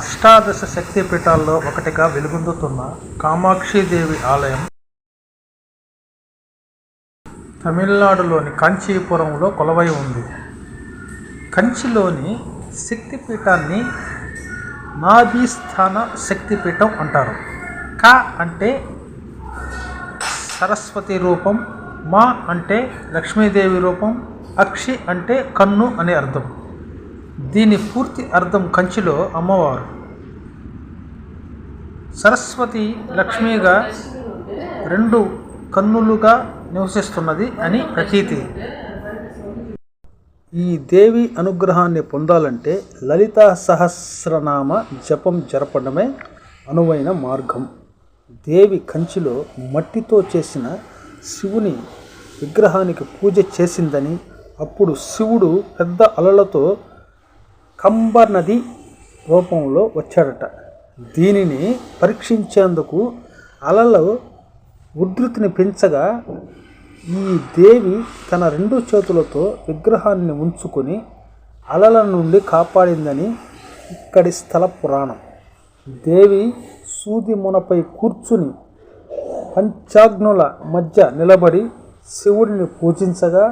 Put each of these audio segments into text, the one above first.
అష్టాదశ శక్తి పీఠాల్లో ఒకటిగా వెలుగొందుతున్న కామాక్షిదేవి ఆలయం తమిళనాడులోని కాంచీపురంలో కొలవై ఉంది. కంచిలోని శక్తిపీఠాన్ని నాభీస్థాన శక్తిపీఠం అంటారు. కా అంటే సరస్వతి రూపం మా అంటే లక్ష్మీదేవి రూపం అక్షి అంటే కన్ను అనే అర్థం. దీని పూర్తి అర్థం కంచిలో అమ్మవారు. సరస్వతి లక్ష్మిగా రెండు కన్నులుగా నివసిస్తున్నది అని ప్రతీతి ఈ దేవి అనుగ్రహాన్ని పొందాలంటే లలిత సహస్రనామ జపం జరపడమే అనువైన మార్గం. దేవి కంచిలో మట్టితో చేసిన శివుని విగ్రహానికి పూజ చేసిందని అప్పుడు శివుడు పెద్ద అలలతో కంబర్ నది రూపంలో వచ్చాడట. దీనిని పరీక్షించేందుకు అలలు ఉధృతిని పెంచగా ఈ దేవి తన రెండు చేతులతో విగ్రహాన్ని ఉంచుకొని అలల నుండి కాపాడిందని ఇక్కడి స్థల పురాణం. దేవి సూది మునపై కూర్చుని పంచాగ్నుల మధ్య నిలబడి శివుడిని పూజించగా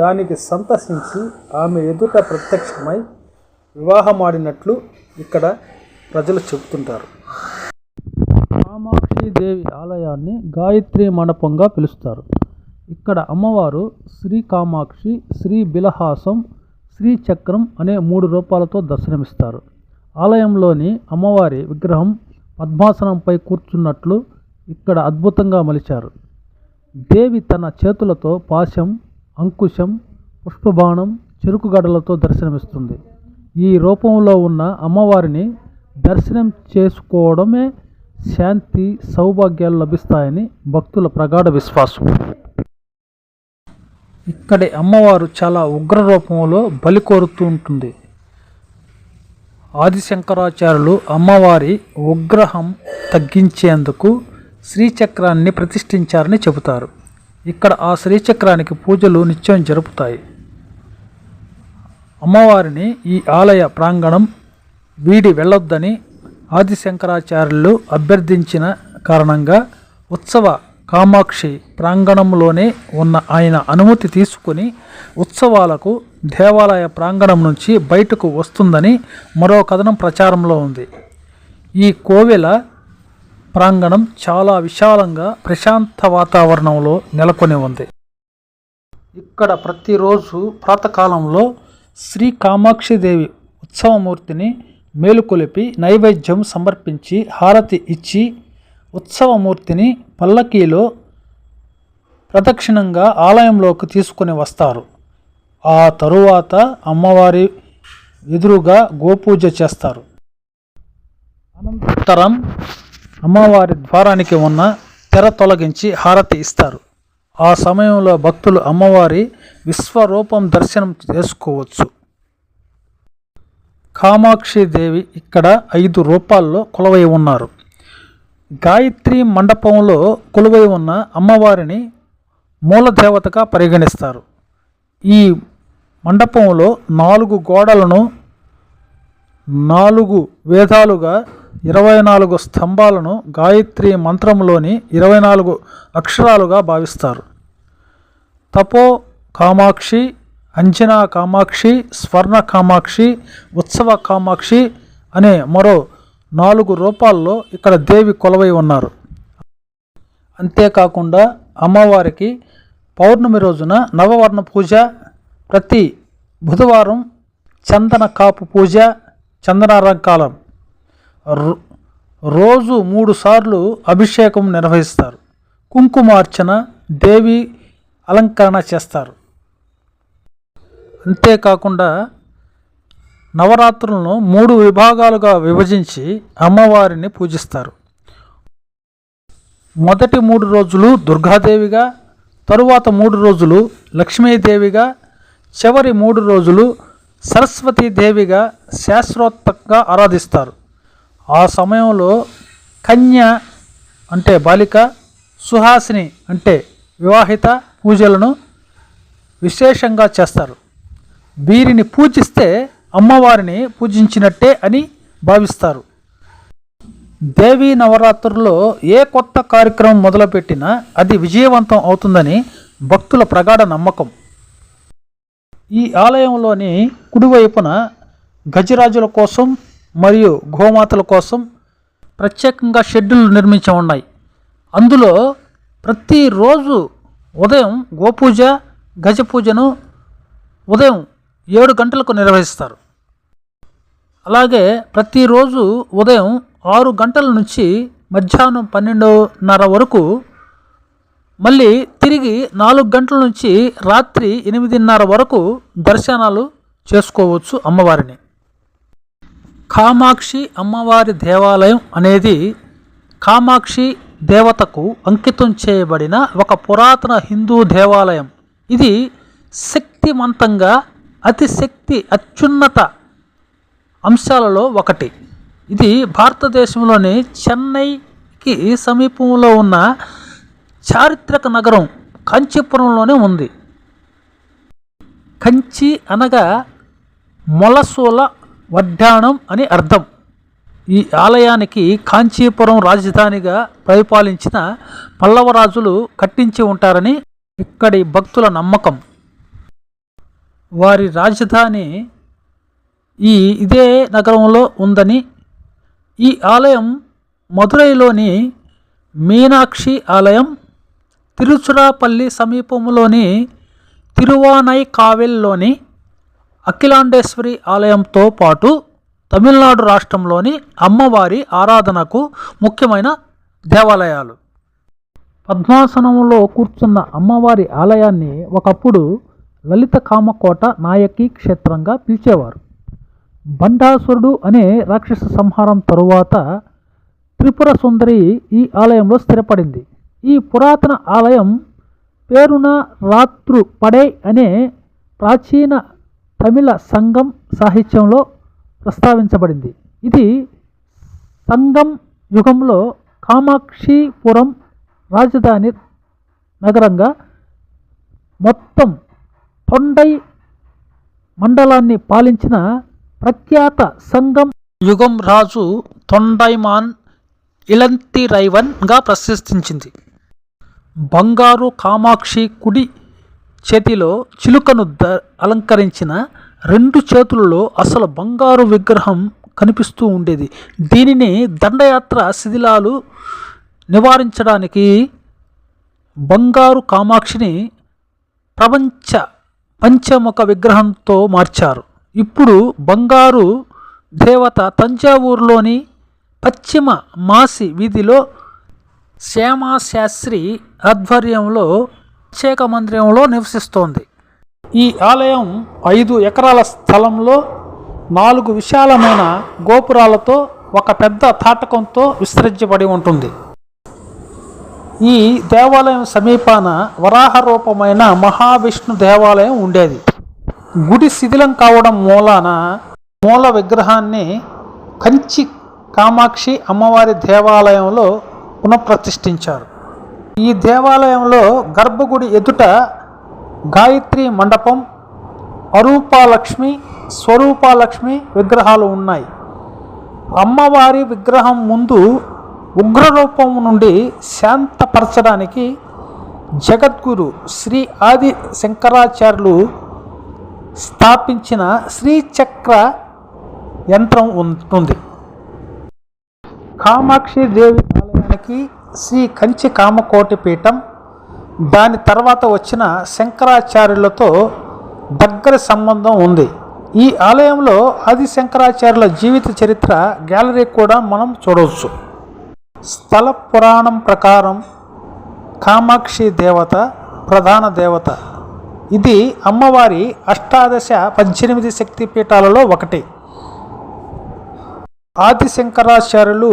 దానికి సంతసించి ఆమె ఎదుట ప్రత్యక్షమై వివాహమాడినట్లు ఇక్కడ ప్రజలు చెబుతుంటారు. కామాక్షి దేవి ఆలయాన్ని గాయత్రి మండపంగా పిలుస్తారు. ఇక్కడ అమ్మవారు శ్రీ కామాక్షి శ్రీ బిలహాసం శ్రీ చక్రం అనే మూడు రూపాలతో దర్శనమిస్తారు. ఆలయంలోని అమ్మవారి విగ్రహం పద్మాసనంపై కూర్చున్నట్లు ఇక్కడ అద్భుతంగా మలిచారు. దేవి తన చేతులతో పాశం అంకుశం పుష్పబాణం చెరుకుగడలతో దర్శనమిస్తుంది. ఈ రూపంలో ఉన్న అమ్మవారిని దర్శనం చేసుకోవడమే శాంతి సౌభాగ్యాలు లభిస్తాయని భక్తుల ప్రగాఢ విశ్వాసం. ఇక్కడి అమ్మవారు చాలా ఉగ్ర రూపంలో బలి కోరుతూ ఉంటుంది. ఆదిశంకరాచార్యులు అమ్మవారి ఉగ్రహం తగ్గించేందుకు శ్రీచక్రాన్ని ప్రతిష్ఠించారని చెబుతారు. ఇక్కడ ఆ శ్రీచక్రానికి పూజలు నిత్యం జరుపుతాయి. అమ్మవారిని ఈ ఆలయ ప్రాంగణం వీడి వెళ్ళొద్దని ఆదిశంకరాచార్యులు అభ్యర్థించిన కారణంగా ఉత్సవ కామాక్షి ప్రాంగణంలోనే ఉన్న ఆయన అనుమతి తీసుకుని ఉత్సవాలకు దేవాలయ ప్రాంగణం నుంచి బయటకు వస్తుందని మరో కథనం ప్రచారంలో ఉంది. ఈ కోవెల ప్రాంగణం చాలా విశాలంగా ప్రశాంత వాతావరణంలో నెలకొని ఉంది. ఇక్కడ ప్రతిరోజు ప్రాతకాలంలో శ్రీ కామాక్షిదేవి ఉత్సవమూర్తిని మేలుకొలిపి నైవేద్యం సమర్పించి హారతి ఇచ్చి ఉత్సవమూర్తిని పల్లకీలో ప్రదక్షిణంగా ఆలయంలోకి తీసుకుని వస్తారు. ఆ తరువాత అమ్మవారి ఎదురుగా గోపూజ చేస్తారు. అనంతరం అమ్మవారి ద్వారానికి ఉన్న తెర తొలగించి హారతి ఇస్తారు. ఆ సమయంలో భక్తులు అమ్మవారి విశ్వరూపం దర్శనం చేసుకోవచ్చు. కామాక్షి దేవి ఇక్కడ ఐదు రూపాల్లో కొలవై ఉన్నారు. గాయత్రి మండపంలో కొలువై ఉన్న అమ్మవారిని మూలదేవతగా పరిగణిస్తారు. ఈ మండపంలో నాలుగు గోడలను నాలుగు వేదాలుగా ఇరవై నాలుగు స్తంభాలను గాయత్రి మంత్రంలోని ఇరవై నాలుగు అక్షరాలుగా భావిస్తారు. తపో కామాక్షి అంజనా కామాక్షి స్వర్ణ కామాక్షి ఉత్సవ కామాక్షి అనే మరో నాలుగు రూపాల్లో ఇక్కడ దేవి కొలవై ఉన్నారు. అంతేకాకుండా అమ్మవారికి పౌర్ణమి రోజున నవవర్ణ పూజ ప్రతి బుధవారం చందన కాపు పూజ చందనారంకాలం రోజు మూడు సార్లు అభిషేకం నిర్వహిస్తారు. కుంకుమార్చన దేవి అలంకరణ చేస్తారు. అంతేకాకుండా నవరాత్రులను మూడు విభాగాలుగా విభజించి అమ్మవారిని పూజిస్తారు. మొదటి మూడు రోజులు దుర్గాదేవిగా తరువాత మూడు రోజులు లక్ష్మీదేవిగా చివరి మూడు రోజులు సరస్వతీదేవిగా శాశ్వతంగా ఆరాధిస్తారు. ఆ సమయంలో కన్య అంటే బాలిక సుహాసిని అంటే వివాహిత పూజలను విశేషంగా చేస్తారు. వీరిని పూజిస్తే అమ్మవారిని పూజించినట్టే అని భావిస్తారు. దేవీ నవరాత్రుల్లో ఏ కొత్త కార్యక్రమం మొదలుపెట్టినా అది విజయవంతం అవుతుందని భక్తుల ప్రగాఢ నమ్మకం. ఈ ఆలయంలోని కుడివైపున గజరాజుల కోసం మరియు గోమాతల కోసం ప్రత్యేకంగా షెడ్యూల్ నిర్మించి ఉన్నాయి అందులో ప్రతిరోజు ఉదయం గోపూజ గజపూజను ఉదయం ఏడు గంటలకు నిర్వహిస్తారు. అలాగే ప్రతిరోజు ఉదయం ఆరు గంటల నుంచి మధ్యాహ్నం పన్నెండున్నర వరకు మళ్ళీ తిరిగి నాలుగు గంటల నుంచి రాత్రి ఎనిమిదిన్నర వరకు దర్శనాలు చేసుకోవచ్చు అమ్మవారిని. కామాక్షి అమ్మవారి దేవాలయం అనేది కామాక్షి దేవతకు అంకితం చేయబడిన ఒక పురాతన హిందూ దేవాలయం. ఇది శక్తివంతంగా అతి శక్తి అత్యున్నత అంశాలలో ఒకటి. ఇది భారతదేశంలోని చెన్నైకి సమీపంలో ఉన్న చారిత్రక నగరం కాంచీపురంలోనే ఉంది. కంచి అనగా మొలసూల వడ్డాణం అని అర్థం. ఈ ఆలయానికి కాంచీపురం రాజధానిగా పరిపాలించిన పల్లవరాజులు కట్టించి ఉంటారని ఇక్కడి భక్తుల నమ్మకం. వారి రాజధాని ఈ ఇదే నగరంలో ఉందని ఈ ఆలయం మదురైలోని మీనాక్షి ఆలయం తిరుచురాపల్లి సమీపంలోని తిరువానై కావెల్లోని అఖిలాండేశ్వరి ఆలయంతో పాటు తమిళనాడు రాష్ట్రంలోని అమ్మవారి ఆరాధనకు ముఖ్యమైన దేవాలయాలు. పద్మాసనంలో కూర్చున్న అమ్మవారి ఆలయాన్ని ఒకప్పుడు లలిత కామకోట నాయకి క్షేత్రంగా పిలిచేవారు. బండాసురుడు అనే రాక్షస సంహారం తరువాత త్రిపుర సుందరి ఈ ఆలయంలో స్థిరపడింది. ఈ పురాతన ఆలయం పేరున రాత్రు పడై అనే ప్రాచీన తమిళ సంగం సాహిత్యంలో ప్రస్తావించబడింది. ఇది సంఘం యుగంలో కామాక్షిపురం రాజధాని నగరంగా మొత్తం తొండై మండలాన్ని పాలించిన ప్రఖ్యాత సంఘం యుగం రాజు తొండైమాన్ ఇలంతిరైవన్గా రైవన్గా బంగారు కామాక్షి కుడి చేతిలో చిలుకను ద అలంకరించిన రెండు చేతులలో అసలు బంగారు విగ్రహం కనిపిస్తూ ఉండేది. దీనిని దండయాత్ర శిథిలాలు నివారించడానికి బంగారు కామాక్షిని ప్రపంచ పంచముఖ విగ్రహంతో మార్చారు. ఇప్పుడు బంగారు దేవత తంజావూరులోని పశ్చిమ మాసి వీధిలో శ్యామాశాస్త్రి ఆధ్వర్యంలో ప్రత్యేక మందిరంలో నివసిస్తోంది. ఈ ఆలయం ఐదు ఎకరాల స్థలంలో నాలుగు విశాలమైన గోపురాలతో ఒక పెద్ద తాటకంతో విస్తరించబడి ఉంటుంది. ఈ దేవాలయం సమీపాన వరాహ రూపమైన మహావిష్ణు దేవాలయం ఉండేది. గుడి శిథిలం కావడం మూలాన మూల విగ్రహాన్ని కంచి కామాక్షి అమ్మవారి దేవాలయంలో పునఃప్రతిష్ఠించారు. ఈ దేవాలయంలో గర్భగుడి ఎదుట గాయత్రి మండపం అరూపాలక్ష్మి స్వరూపాలక్ష్మి విగ్రహాలు ఉన్నాయి. అమ్మవారి విగ్రహం ముందు ఉగ్రరూపం నుండి శాంతపరచడానికి జగద్గురు శ్రీ ఆది శంకరాచార్యులు స్థాపించిన శ్రీచక్ర యంత్రం ఉంటుంది కామాక్షి దేవి ఆలయానికి శ్రీ కంచి కామకోటి పీఠం దాని తర్వాత వచ్చిన శంకరాచార్యులతో దగ్గర సంబంధం ఉంది. ఈ ఆలయంలో ఆది శంకరాచార్యుల జీవిత చరిత్ర గ్యాలరీ కూడా మనం చూడవచ్చు. స్థల పురాణం ప్రకారం కామాక్షి దేవత ప్రధాన దేవత. ఇది అమ్మవారి అష్టాదశ పద్దెనిమిది శక్తి పీఠాలలో ఒకటి. ఆది శంకరాచార్యులు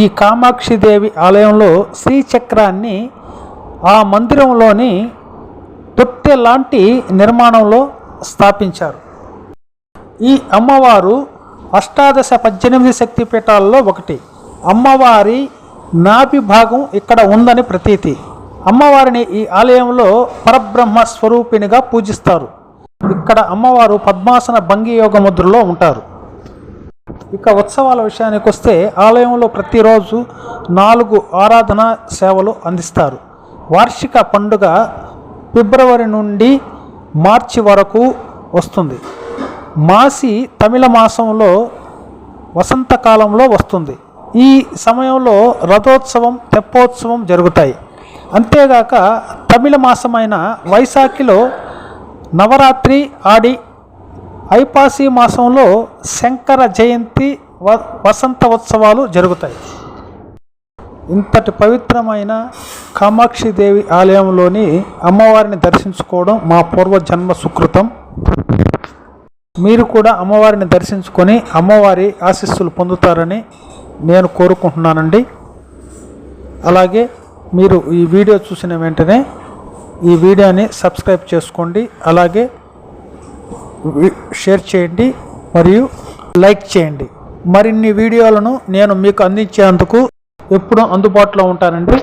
ఈ కామాక్షిదేవి ఆలయంలో శ్రీచక్రాన్ని ఆ మందిరంలోని తొట్టె లాంటి నిర్మాణంలో స్థాపించారు. ఈ అమ్మవారు అష్టాదశ పద్దెనిమిది శక్తి పీఠాలలో ఒకటి. అమ్మవారి నాభి భాగం ఇక్కడ ఉందని ప్రతీతి. అమ్మవారిని ఈ ఆలయంలో పరబ్రహ్మ స్వరూపిణిగా పూజిస్తారు. ఇక్కడ అమ్మవారు పద్మాసన భంగి యోగ ముద్రలో ఉంటారు. ఇక ఉత్సవాల విషయానికి వస్తే ఆలయంలో ప్రతిరోజు నాలుగు ఆరాధన సేవలు అందిస్తారు. వార్షిక పండుగ ఫిబ్రవరి నుండి మార్చి వరకు వస్తుంది. మాసి తమిళ మాసంలో వసంతకాలంలో వస్తుంది. ఈ సమయంలో రథోత్సవం తెప్పోత్సవం జరుగుతాయి. అంతేగాక తమిళ మాసమైన వైశాఖిలో నవరాత్రి ఆడి ఐపాసి మాసంలో శంకర జయంతి వ వసంత ఉత్సవాలు జరుగుతాయి. ఇంతటి పవిత్రమైన కామాక్షి దేవి ఆలయంలోని అమ్మవారిని దర్శించుకోవడం మా పూర్వజన్మ సుకృతం. మీరు కూడా అమ్మవారిని దర్శించుకొని అమ్మవారి ఆశీస్సులు పొందుతారని నేను కోరుకుంటున్నానండి. అలాగే మీరు ఈ వీడియో చూసిన వెంటనే ఈ వీడియోని సబ్స్క్రైబ్ చేసుకోండి. అలాగే షేర్ చేయండి మరియు లైక్ చేయండి. మరిన్ని వీడియోలను నేను మీకు అందించేందుకు ఎప్పుడూ అందుబాటులో ఉంటానండి.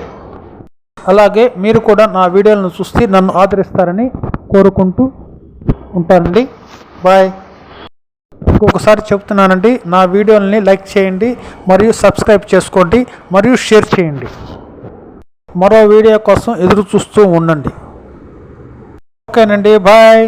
అలాగే మీరు కూడా నా వీడియోలను చూసి నన్ను ఆదరిస్తారని కోరుకుంటూ ఉంటానండి. బాయ్. ఇంకొకసారి చెప్తున్నానండి నా వీడియోలని లైక్ చేయండి మరియు సబ్స్క్రైబ్ చేసుకోండి మరియు షేర్ చేయండి. మరో వీడియో కోసం ఎదురు చూస్తూ ఉండండి. ఓకేనండి బాయ్.